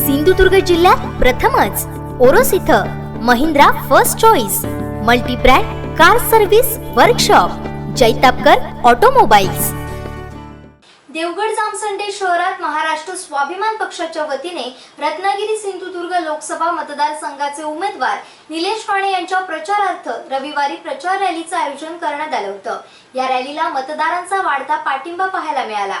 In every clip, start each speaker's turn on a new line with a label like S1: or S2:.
S1: सिंधुदुर्ग जिल्ह्यात प्रथमच ओरोस इथं Mahindra first choice multibrand car service workshop Jaitapkar automobiles.
S2: Devgad Jamsande शहरात महाराष्ट्र स्वाभिमान पक्षाच्या वतीने रत्नागिरी सिंधुदुर्ग लोकसभा मतदारसंघाचे उमेदवार निलेश काणे यांच्या प्रचारार्थ रविवारी प्रचार रॅलीचं आयोजन करण्यात आलं होतं. या रॅलीला मतदारांचा वाढता पाठिंबा पाहायला मिळाला.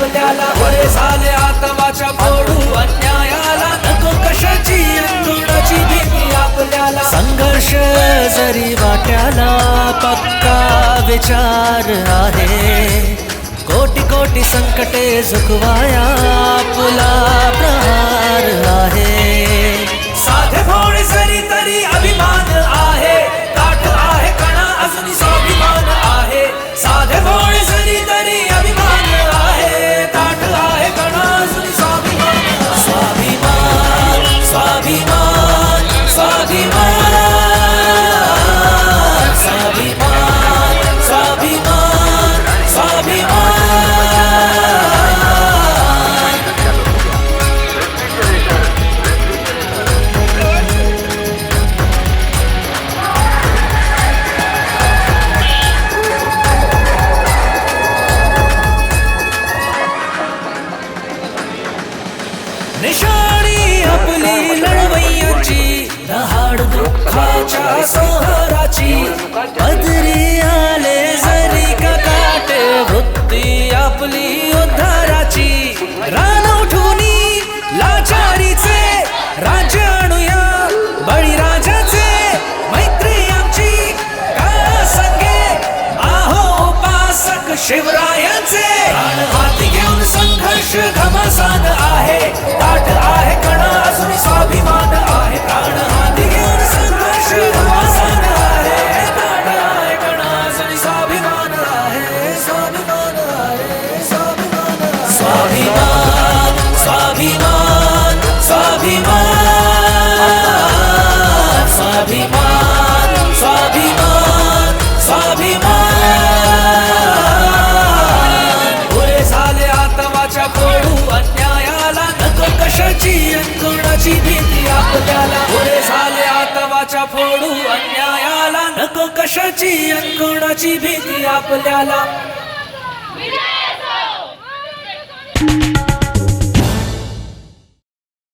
S3: आपल्याला बरे झाले आता आतवाच्या फोडू अन्यायाला नको कशाची कोणाची भीती आपल्याला. संघर्ष जरी वाट्याला पक्का विचार आहे. कोटी कोटी संकटे झुकवाया आपला प्रहार आहे. शाळी आपली लढवय्याची दहाड दुःखाच्या सोहराची. पदरी आले जरी का काटे वृत्ती आपली उद्धाराची. रान उठूनी लाचारीचे राज्य आणूया बळीराजाचे मैत्री आमची. का संगे आहो उपासक शिवरायाचे. हाती संघर्ष घमासान आहे ताट आहे कणा असून स्वाभिमान कोणाची भीती आपल्याला पुढे झाले आतवाच्या फोडू अन्यायाला. नको कशाची कोणाची भीती आपल्याला.